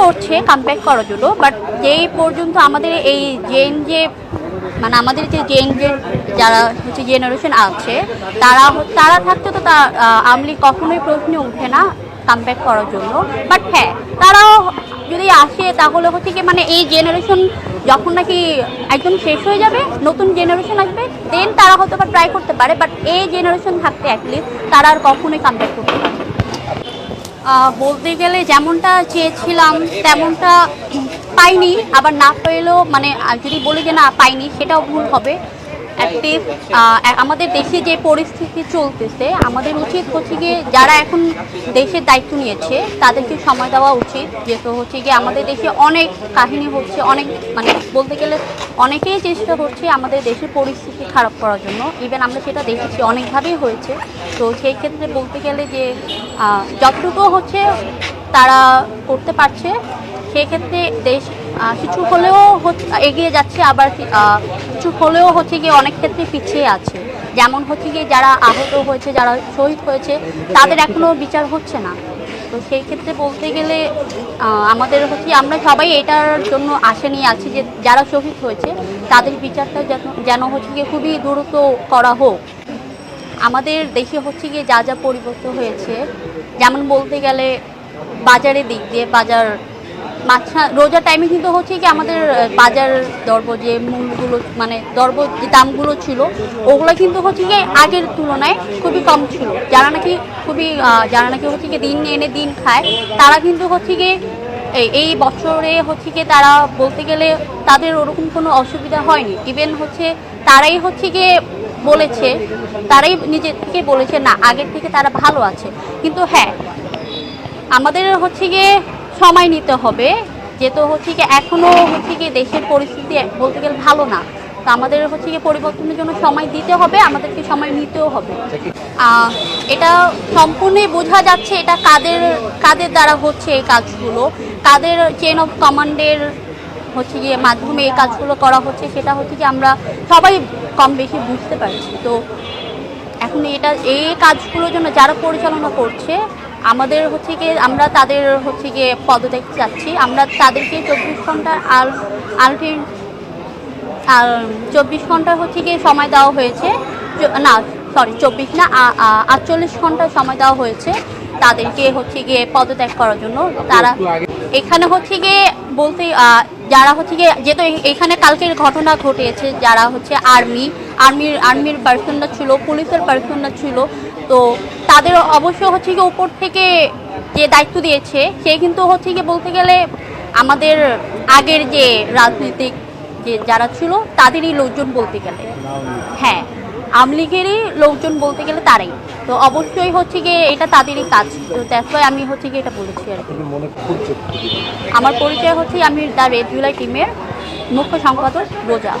করছে কামব্যাক করার জন্য বাট যেই পর্যন্ত আমাদের এই জেন যে মানে আমাদের যে জেন যে যারা হচ্ছে জেনারেশন আছে, তারা তারা থাকতে তো তা আমলি কখনোই প্রশ্নে উঠে না কামব্যাক করার জন্য। বাট হ্যাঁ তারাও যদি আসে, তাহলে হচ্ছে কি মানে এই জেনারেশন যখন নাকি একদম শেষ হয়ে যাবে, নতুন জেনারেশন আসবে দেন তারা হয়তো বা ট্রাই করতে পারে বাট এই জেনারেশন থাকতে অ্যাটলিস্ট তারা আর কখনোই কামব্যাক করতে পারে বলতে গেলে যেমনটা চেয়েছিলাম, তেমনটা পাইনি, আবার না পেলেও মানে যদি বলি যে না, পাইনি, সেটাও ভুল হবে। অ্যাটলিস্ট আমাদের দেশে যে পরিস্থিতি চলতেছে, আমাদের উচিত হচ্ছে গিয়ে যারা এখন দেশের দায়িত্ব নিয়েছে, তাদেরকে সময় দেওয়া উচিত। যেহেতু হচ্ছে গিয়ে আমাদের দেশে অনেক কাহিনী হচ্ছে, অনেক মানে বলতে গেলে অনেকেই চেষ্টা করছে আমাদের দেশের পরিস্থিতি খারাপ করার জন্য। ইভেন আমরা সেটা দেখেছি, অনেকভাবেই হয়েছে। তো সেই ক্ষেত্রে বলতে গেলে যে যতটুকু হচ্ছে তারা করতে পারছে, সেক্ষেত্রে দেশ কিছু হলেও এগিয়ে যাচ্ছে, আবার কিছু হলেও হচ্ছে গিয়ে অনেক ক্ষেত্রে পিছিয়ে আছে। যেমন হচ্ছে গিয়ে যারা আহত হয়েছে, যারা শহীদ হয়েছে, তাদের এখনও বিচার হচ্ছে না। তো সেই ক্ষেত্রে বলতে গেলে আমাদের হচ্ছে আমরা সবাই এটার জন্য আশা নিয়ে আছি যে যারা শহীদ হয়েছে, তাদের বিচারটা যেন- যেন হচ্ছে গিয়ে খুবই দ্রুত করা হোক। আমাদের দেশে হচ্ছে গিয়ে যা যা পরিবর্তন হয়েছে, যেমন বলতে গেলে, বাজারের দিক দিয়ে বাজার মাঝখা রোজার টাইমে কিন্তু হচ্ছে কি আমাদের বাজার দরব যে মূলগুলো মানে দরব যে দামগুলো ছিল, ওগুলো কিন্তু হচ্ছে গিয়ে আগের তুলনায় খুবই কম ছিল। যারা নাকি খুবই যারা নাকি হচ্ছে গিয়ে দিন এনে দিন খায়, তারা কিন্তু হচ্ছে গিয়ে এই বছরে হচ্ছে গিয়ে তারা বলতে গেলে তাদের ওরকম কোনো অসুবিধা হয়নি। ইভেন হচ্ছে তারাই হচ্ছে গিয়ে বলেছে, তারাই নিজে থেকে বলেছে, না, আগের থেকে তারা ভালো আছে। কিন্তু হ্যাঁ আমাদের হচ্ছে গিয়ে সময় নিতে হবে। যেহেতু হচ্ছে গিয়ে এখনও হচ্ছে গিয়ে দেশের পরিস্থিতি বলতে গেলে ভালো না। তো আমাদের হচ্ছে গিয়ে পরিবর্তনের জন্য সময় দিতে হবে, আমাদেরকে সময় নিতেও হবে। এটা সম্পূর্ণই বোঝা যাচ্ছে এটা কাদের কাদের দ্বারা হচ্ছে এই কাজগুলো। কাদের চেন অফ কমান্ডের হচ্ছে গিয়ে মাধ্যমে এই কাজগুলো করা হচ্ছে সেটা হচ্ছে কি আমরা সবাই কম বেশি বুঝতে পারছি। তো এখন এটা, এই কাজগুলোর জন্য যারা পরিচালনা করছে আমাদের হচ্ছে গিয়ে, আমরা তাদের হচ্ছে গিয়ে পদত্যাগ চাচ্ছি। আমরা তাদেরকে চব্বিশ ঘণ্টা আল আলটি আর চব্বিশ ঘণ্টা হচ্ছে গিয়ে সময় দেওয়া হয়েছে। না সরি চব্বিশ না আটচল্লিশ ঘণ্টা সময় দেওয়া হয়েছে তাদেরকে হচ্ছে গিয়ে পদত্যাগ করার জন্য। তারা এখানে হচ্ছে গিয়ে বলতে যারা হচ্ছে গিয়ে, যেহেতু এখানে কালকের ঘটনা ঘটেছে, যারা হচ্ছে আর্মি আর্মির আর্মির পার্সনরা ছিল পুলিশের পার্সনরা ছিল। তো তাদের অবশ্য হচ্ছে গিয়ে উপর থেকে যে দায়িত্ব দিয়েছে সে কিন্তু হচ্ছে গিয়ে বলতে গেলে আমাদের আগের যে রাজনৈতিক যে যারা ছিল তাদেরই লোকজন বলতে গেলে। হ্যাঁ আমলিগেরই লোকজন বলতে গেলে তারাই। তো অবশ্যই হচ্ছে গিয়ে এটা তাদেরই কাজ। তো দ্যাটস ওয়াই আমি হচ্ছে গিয়ে এটা বলেছি আর কি। আমার পরিচয় হচ্ছে আমি দ্য রেড জুলাই টিমের মুখ্য সম্পাদক রোজা।